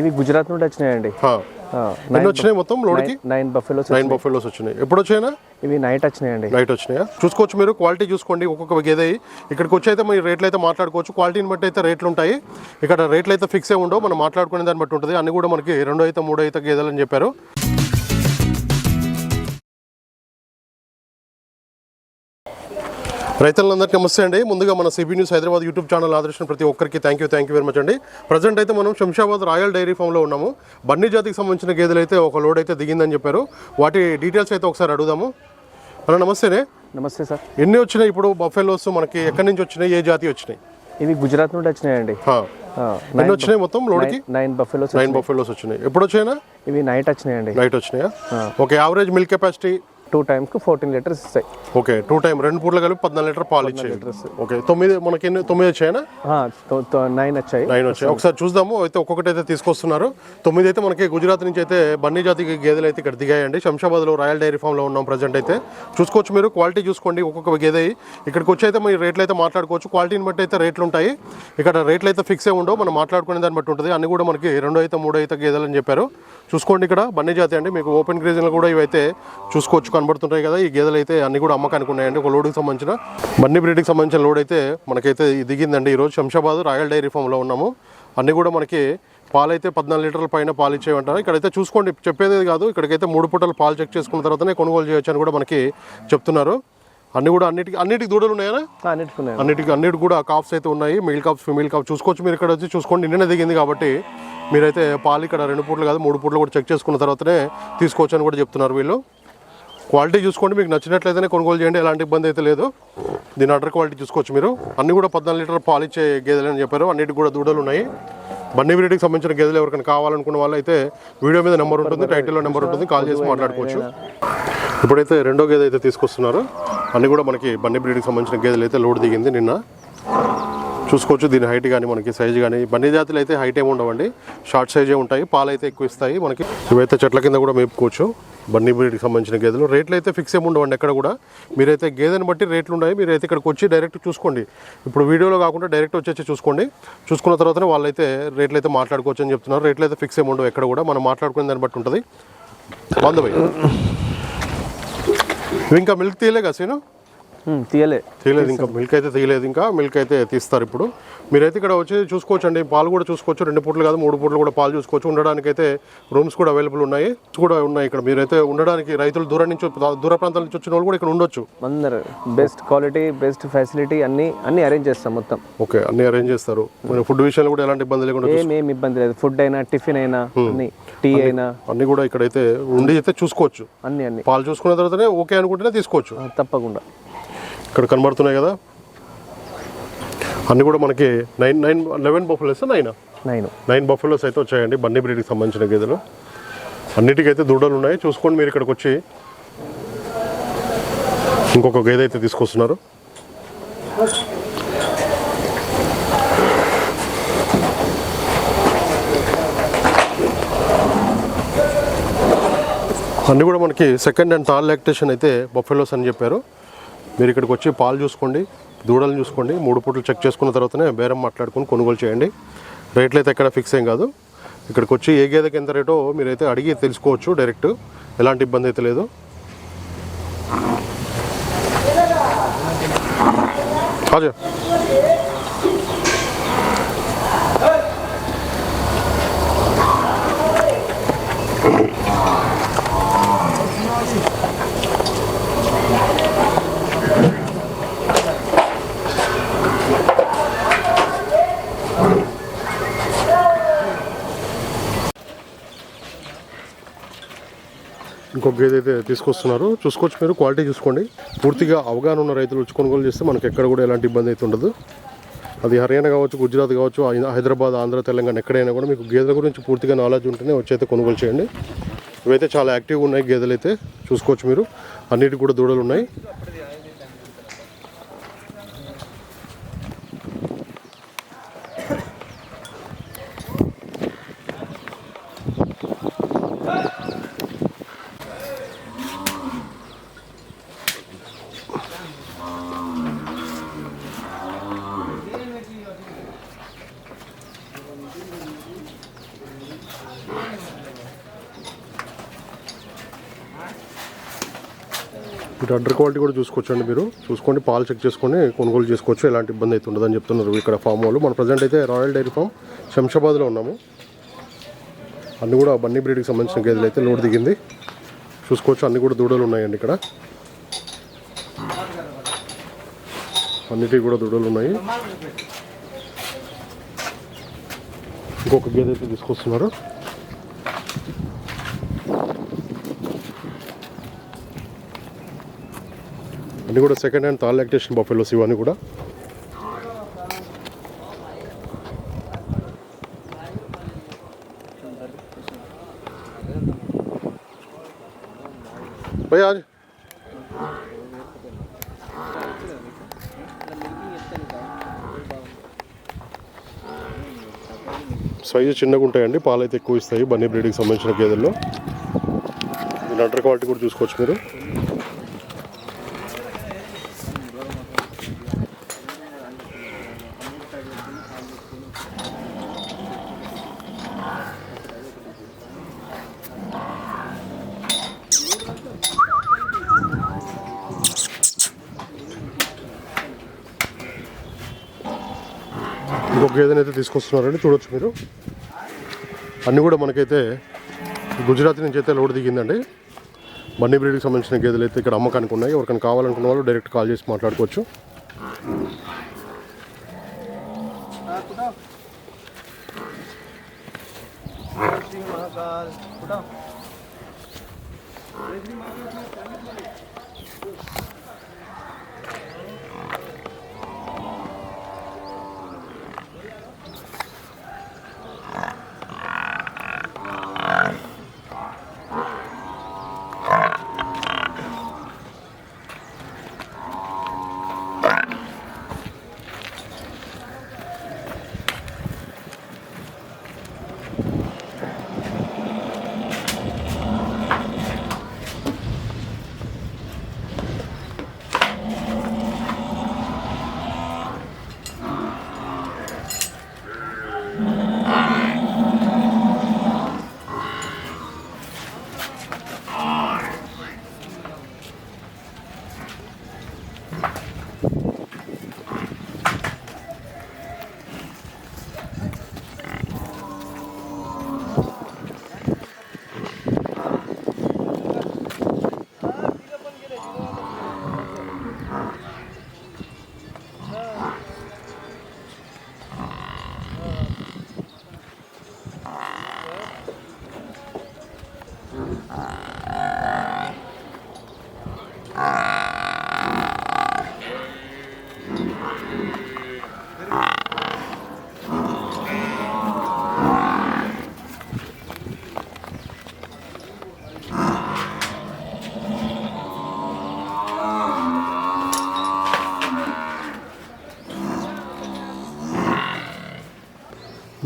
ఇవి గుజరాత్ నుండి వచ్చినాయండి. ఎన్ని వచ్చినాయి మొత్తం లోడ్కి? నైన్ బఫెలోస్ నైన్ బఫెలోస్ వచ్చినాయి. ఎప్పుడు వచ్చినాయినా ఇవి నైట్ వచ్చినాయండి. నైట్ వచ్చినాయా? చూసుకోవచ్చు మీరు క్వాలిటీ చూసుకోండి ఒక్కొక్క గేదె. ఇక్కడికి వచ్చి అయితే మీరు రేట్లు అయితే మాట్లాడుకోవచ్చు. క్వాలిటీని బట్టి అయితే రేట్లు ఉంటాయి ఇక్కడ రేట్లు అయితే ఫిక్స్ ఏ ఉండవు. మనం మాట్లాడుకునే దాన్ని బట్టి ఉంటుంది. అన్ని కూడా మనకి రెండో అయితే మూడో అయితే గేదెలు అని చెప్పారు. రైతులందరికీ నమస్తే అండి. ముందుగా మన CB news Hyderabad YouTube channel ఆదర్శించిన ప్రతి ఒక్కరికి thank you thank you very much అండి. ప్రజెంట్ అయితే మనం శంషాబాద్ రాయల్ డైరీ ఫామ్లో ఉన్నాము. బన్నీ జాతికి సంబంధించిన గేదెలు అయితే ఒక లోడ్ అయితే దిగిందని చెప్పారు. వాటి డీటెయిల్స్ అయితే ఒకసారి అడుగుదాము. అన్న నమస్తేనే. నమస్తే సార్. ఎన్ని వచ్చినాయి ఇప్పుడు బఫెలోస్? మనకి ఎక్కడి నుంచి వచ్చినాయి? ఏ జాతి వచ్చినాయి? ఇవి గుజరాత్ నుండి వచ్చినాయండి. ఎన్ని వచ్చినాయి మొత్తం లోడ్కి నైన్ బఫెలోస్ నైన్ బఫెలోస్ వచ్చినాయి. ఎప్పుడు వచ్చినాయినా? ఇవి నైట్ వచ్చినాయండి. నైట్ వచ్చినాయా? Okay average milk capacity two టైమ్స్కి fourteen litres ఇస్తాయి. ఓకే టూ టైం రెండు పూటలు కలిపి పద్నాలుగు లీటర్ పాలు ఇచ్చాయి ఓకే తొమ్మిది మనకి ఎన్ని తొమ్మిది వచ్చాయనా? నైన్ వచ్చాయి. నైన్ వచ్చాయి. ఒకసారి చూద్దాము అయితే ఒక్కొక్కటి అయితే తీసుకొస్తున్నారు. తొమ్మిది అయితే మనకి గుజరాత్ నుంచి అయితే బన్నీ జాతికి గేదెలు అయితే ఇక్కడ దిగాయండి. శంషాబాద్లో రాయల్ డైరీ ఫామ్లో ఉన్నాం ప్రజెంట్ అయితే. చూసుకోవచ్చు మీరు క్వాలిటీ చూసుకోండి ఒక్కొక్క గేదె. ఇక్కడికి వచ్చి అయితే మీరు రేట్లు అయితే మాట్లాడుకోవచ్చు. క్వాలిటీని బట్టి అయితే రేట్లు ఉంటాయి. ఇక్కడ రేట్లు అయితే ఫిక్స్ ఏ ఉండవు. మనం మాట్లాడుకునే దాన్ని బట్టి ఉంటుంది. అన్ని కూడా మనకి రెండో అయితే మూడో అయితే గేదెలు అని చెప్పారు. చూసుకోండి ఇక్కడ బన్నీ జాతి అండి. మీకు ఓపెన్ గ్రేజింగ్లో కూడా ఇవైతే చూసుకోవచ్చు కనబడుతుంటాయి కదా ఈ గేదెలు అయితే అన్ని కూడా అమ్మకానికి ఉన్నాయండి. ఒక లోడ్కి సంబంధించిన బన్నీ బ్రీడ్కి సంబంధించిన లోడ్ అయితే మనకైతే దిగిందండి. ఈరోజు శంషాబాద్ రాయల్ డైరీ ఫామ్లో ఉన్నాము. అన్నీ కూడా మనకి పాలు అయితే పద్నాలుగు లీటర్ల పైన పాలు ఇచ్చేవంటారు. ఇక్కడైతే చూసుకోండి చెప్పేది కాదు. ఇక్కడికైతే మూడు పూటలు పాలు చెక్ చేసుకున్న తర్వాతనే కొనుగోలు చేయొచ్చు అని కూడా మనకి చెప్తున్నారు. అన్ని కూడా అన్నిటికి అన్నిటికి దూడలు ఉన్నాయా అన్నిటికి అన్నిటి కూడా కాప్స్ అయితే ఉన్నాయి. Male calves female calves. చూసుకోవచ్చు మీరు ఇక్కడ వచ్చి చూసుకోండి. నిన్ననే దిగింది కాబట్టి మీరైతే పాలు ఇక్కడ రెండు పూటలు కాదు మూడు పూటలు కూడా చెక్ చేసుకున్న తర్వాతనే తీసుకోవచ్చు అని కూడా చెప్తున్నారు వీళ్ళు. క్వాలిటీ చూసుకోండి మీకు నచ్చినట్లయితేనే కొనుగోలు చేయండి ఎలాంటి ఇబ్బంది అయితే లేదు. దీని అడర్ క్వాలిటీ చూసుకోవచ్చు మీరు. అన్నీ కూడా పద్నాలుగు లీటర్ పాలు ఇచ్చే గేదెలు అని చెప్పారు. అన్నిటికి కూడా దూడలు ఉన్నాయి. బన్నీ బ్రీడ్కి సంబంధించిన గేదెలు ఎవరికైనా కావాలనుకున్న వాళ్ళు అయితే వీడియో మీద నెంబర్ ఉంటుంది టైటిల్లో నెంబర్ ఉంటుంది కాల్ చేసి మాట్లాడుకోవచ్చు. ఇప్పుడైతే రెండో గేదె అయితే తీసుకొస్తున్నారు. అన్నీ కూడా మనకి బన్నీ బ్రీడ్కి సంబంధించిన గేదెలు అయితే లోడ్ దిగింది నిన్న. చూసుకోవచ్చు. దీని హైట్ కానీ మనకి సైజ్ కానీ బన్నీ జాతులు అయితే హైట్ ఏమి ఉండవండి. షార్ట్ సైజే ఉంటాయి. పాలు అయితే ఎక్కువ ఇస్తాయి మనకి. ఇవైతే చెట్ల కింద కూడా మేపుకోవచ్చు. బన్నీ బ్రీడ్కి సంబంధించిన గేదెలు. రేట్లు అయితే ఫిక్స్ ఏమి ఉండవండి ఎక్కడ కూడా. మీరైతే గేదెని బట్టి రేట్లు ఉన్నాయి. మీరైతే ఇక్కడికి వచ్చి డైరెక్ట్ చూసుకోండి. ఇప్పుడు వీడియోలో కాకుండా డైరెక్ట్ వచ్చేసి చూసుకోండి. చూసుకున్న తర్వాతనే వాళ్ళైతే రేట్లు అయితే మాట్లాడుకోవచ్చు అని చెప్తున్నారు. రేట్లు అయితే ఫిక్స్ ఏమి ఉండవు ఎక్కడ కూడా. మనం మాట్లాడుకునే దాన్ని బట్టి ఉంటుంది. వంద ఇంకా మిల్క్ తీయలే కదా సీను? ఉమ్, తీయలే. తీయలేదు ఇంకా. మిల్క్ అయితే తీయలేదు ఇంకా. మిల్క్ అయితే తీస్తారు ఇప్పుడు. మీరైతే ఇక్కడ వచ్చి చూసుకోవచ్చు అండి పాలు కూడా చూసుకోవచ్చు. రెండు పూటలు కాదు మూడు పూటలు కూడా పాలు చూసుకోవచ్చు. ఉండడానికి అయితే రూమ్స్ కూడా అవైలబుల్ ఉన్నాయి. కూడా ఉన్నాయి ఇక్కడ. మీరైతే ఉండడానికి రైతులు దూరం నుంచి దూర ప్రాంతాల నుంచి వచ్చిన వాళ్ళు కూడా ఇక్కడ ఉండొచ్చు. అందరు బెస్ట్ క్వాలిటీ బెస్ట్ ఫెసిలిటీ అన్ని అన్ని అరేంజ్ చేస్తాం మొత్తం. ఓకే అన్ని అరేంజ్ చేస్తారు. ఫుడ్ విషయంలో కూడా ఎలాంటి ఇబ్బంది లేకుండా ఏం ఏం ఇబ్బంది లేదు. ఫుడ్ అయినా టిఫిన్ అయినా అన్ని టీ అయినా. అన్ని కూడా ఇక్కడైతే ఉండి అయితే చూసుకోవచ్చు. అన్ని అన్ని. పాలు చూసుకున్న తర్వాతనే ఓకే అనుకుంటేనే తీసుకోవచ్చు. తప్పకుండా. ఇక్కడ కనబడుతున్నాయి కదా? అన్ని కూడా మనకి nine nine eleven buffaloes nine? Nine. Nine buffaloes అయితే వచ్చాయండి బన్నీ బ్రీడ్కి సంబంధించిన గేదెలు. అన్నిటికైతే దూడలు ఉన్నాయి. చూసుకోండి మీరు ఇక్కడికి వచ్చి. ఇంకొక గేదె అయితే తీసుకొస్తున్నారు. అన్నీ కూడా మనకి సెకండ్ అండ్ థర్డ్ లాక్టేషన్ అయితే బఫెలోస్ అని చెప్పారు. మీరు ఇక్కడికి వచ్చి పాలు చూసుకోండి దూడలు చూసుకోండి మూడు పూటలు చెక్ చేసుకున్న తర్వాతనే బేరం మాట్లాడుకొని కొనుగోలు చేయండి. రేట్లు అయితే ఎక్కడ ఫిక్స్ ఏం కాదు. ఇక్కడికి వచ్చి ఏ గేదెకి ఎంత రేటో మీరైతే అడిగి తెలుసుకోవచ్చు డైరెక్ట్. ఎలాంటి ఇబ్బంది అయితే లేదు. కాజా. ఇంకొక గేదె అయితే తీసుకొస్తున్నారు చూసుకోవచ్చు మీరు క్వాలిటీ చూసుకోండి. పూర్తిగా అవగాహన ఉన్న రైతులు వచ్చి కొనుగోలు చేస్తే మనకి ఎక్కడ కూడా ఎలాంటి ఇబ్బంది అయితే ఉండదు. అది హర్యానా కావచ్చు గుజరాత్ కావచ్చు హైదరాబాద్ ఆంధ్ర తెలంగాణ ఎక్కడైనా కూడా మీకు గేదెల గురించి పూర్తిగా నాలెడ్జ్ ఉంటేనే వచ్చి అయితే కొనుగోలు చేయండి. ఇవైతే చాలా యాక్టివ్గా ఉన్నాయి గేదెలు అయితే చూసుకోవచ్చు మీరు. అన్నిటికి కూడా దూడలు ఉన్నాయి. ఇటు అండర్ క్వాలిటీ కూడా చూసుకోవచ్చండి మీరు. చూసుకోండి పాలు చెక్ చేసుకొని కొనుగోలు చేసుకోవచ్చు. ఎలాంటి ఇబ్బంది అయితే ఉండదని చెప్తున్నారు ఇక్కడ ఫామ్ వాళ్ళు. మన ప్రజెంట్ అయితే రాయల్ డైరీ ఫామ్ శంషాబాద్లో ఉన్నాము. అన్నీ కూడా బన్నీ బ్రీడ్కి సంబంధించిన గేదెలు అయితే లోడ్ దిగింది. చూసుకోవచ్చు అన్నీ కూడా దూడలు ఉన్నాయండి ఇక్కడ. అన్నిటికీ కూడా దూడలు ఉన్నాయి. ఇంకొక గేదె అయితే తీసుకొస్తున్నారు అన్నీ కూడా second and Tal lactation buffaloes ఇవన్నీ కూడా भैया సైజు చిన్నగా ఉంటాయండి పాలు అయితే ఎక్కువ ఇస్తాయి బన్నీ బ్రీడ్కి సంబంధించిన గేదెల్లో. దీని అండర్ క్వాలిటీ కూడా చూసుకోవచ్చు మీరు. గేదెని అయితే తీసుకొస్తున్నారండి చూడొచ్చు మీరు. అన్నీ కూడా మనకైతే గుజరాత్ నుంచి అయితే లోడ్ దిగిందండి. బన్నీ బ్రీడ్కి సంబంధించిన గేదెలు అయితే ఇక్కడ అమ్మకానికి ఉన్నాయి. ఎవరికైనా కావాలనుకున్న వాళ్ళు డైరెక్ట్ కాల్ చేసి మాట్లాడుకోవచ్చు.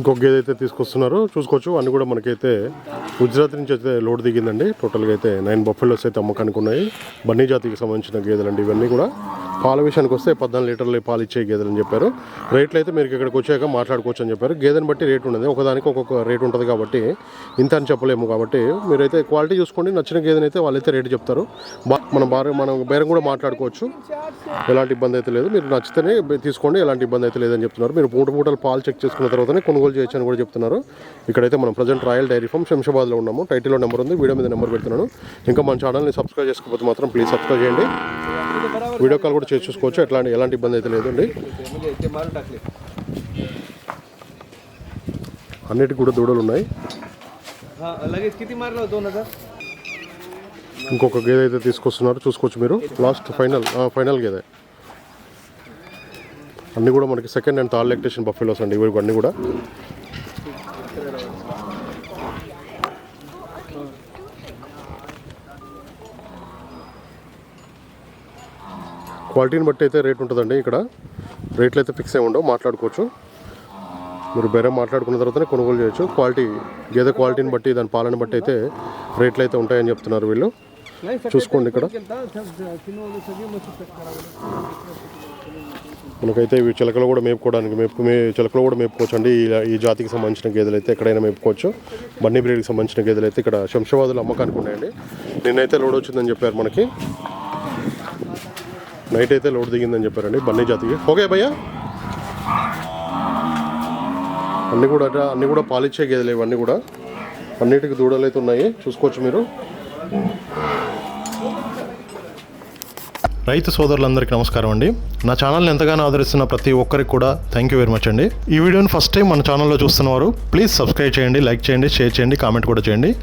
ఇంకొక గేదె అయితే తీసుకొస్తున్నారు చూసుకోవచ్చు. అన్ని కూడా మనకైతే గుజరాత్ నుంచి అయితే లోడ్ దిగిందండి. టోటల్గా అయితే నైన్ బఫెలోస్ అయితే అమ్మకానికి ఉన్నాయి. బన్నీ జాతికి సంబంధించిన గేదెలండి ఇవన్నీ కూడా. పాల విషయానికి వస్తే పద్నాలుగు లీటర్లు పాలు ఇచ్చే గేదెలు అని చెప్పారు. రేట్లు అయితే మీరు ఇక్కడికి వచ్చాక మాట్లాడుకోవచ్చు అని చెప్పారు. గేదెని బట్టి రేట్ ఉండదు. ఒకదానికి ఒక్కొక్క రేట్ ఉంటుంది కాబట్టి ఇంత అని చెప్పలేము కాబట్టి మీరైతే క్వాలిటీ చూసుకోండి. నచ్చిన గేదెని అయితే వాళ్ళైతే రేటు చెప్తారు. బా మనం మనం బేరం కూడా మాట్లాడుకోవచ్చు. ఎలాంటి ఇబ్బంది అయితే లేదు. మీరు నచ్చితేనే తీసుకోండి. ఎలాంటి ఇబ్బంది అయితే లేదని చెప్తున్నారు. మీరు పూట పూటలు పాలు చెక్ చేసుకున్న తర్వాతనే కొనుగోలు చేయొచ్చు అని కూడా చెప్తున్నారు. ఇక్కడైతే మనం ప్రజెంట్ రాయల్ డైరీ ఫామ్ శంషాబాద్లో ఉన్నాము. టైటిల్లో నెంబర్ ఉంది. వీడియో మీద నెంబర్ పెడుతున్నాను. ఇంకా మన ఛానల్ని సబ్స్క్రైబ్ చేసుకోకపోతే మాత్రం ప్లీజ్ సబ్స్క్రైబ్ చేయండి. వీడియో కాల్ కూడా చేసి చూసుకోవచ్చు. ఎట్లాంటి ఎలాంటి ఇబ్బంది అయితే లేదండి. అన్నిటికి కూడా దూడలు ఉన్నాయి. ఇంకొక గేదె అయితే తీసుకొస్తున్నారు. చూసుకోవచ్చు మీరు. లాస్ట్ ఫైనల్ ఫైనల్ గేదె. అన్నీ కూడా మనకి second and third lactation buffaloes అండి. ఇవి అన్నీ కూడా. క్వాలిటీని బట్టి అయితే రేట్ ఉంటుందండి ఇక్కడ. రేట్లు అయితే ఫిక్స్ అయి ఉండవు మాట్లాడుకోవచ్చు. మీరు బేరం మాట్లాడుకున్న తర్వాతనే కొనుగోలు చేయొచ్చు. క్వాలిటీ గేదె క్వాలిటీని బట్టి దాని పాలన బట్టి అయితే రేట్లు అయితే ఉంటాయని చెప్తున్నారు వీళ్ళు. చూసుకోండి ఇక్కడ. మనకైతే ఇవి చిలకలు కూడా మేపుకోవడానికి మేపు మే చిలకలు కూడా మేపుకోవచ్చు అండి ఈ జాతికి సంబంధించిన గేదెలు అయితే ఎక్కడైనా మేపుకోవచ్చు. బన్నీ బ్రీడ్కి సంబంధించిన గేదెలు అయితే ఇక్కడ శంషాబాద్లో అమ్మకానికి ఉన్నాయండి. నిన్నైతే లోడ్ వచ్చిందని చెప్పారు మనకి. నైట్ అయితే లోడ్ దిగిందని చెప్పారండి బన్నీ జాతికి. ఓకే భయ్యా. అన్నీ కూడా అట- అన్నీ కూడా పాలిచ్చే గేదెలు ఇవన్నీ కూడా. అన్నిటికి దూడలు అయితే ఉన్నాయి చూసుకోవచ్చు మీరు. రైతు సోదరులందరికీ నమస్కారం అండి. నా ఛానల్ని ఎంతగానో ఆదరిస్తున్న ప్రతి ఒక్కరికి కూడా థ్యాంక్ యూ వెరీ మచ్ అండి. ఈ వీడియోని ఫస్ట్ టైం మన ఛానల్లో చూస్తున్నవారు ప్లీజ్ సబ్స్క్రైబ్ చేయండి లైక్ చేయండి షేర్ చేయండి కామెంట్ కూడా చేయండి.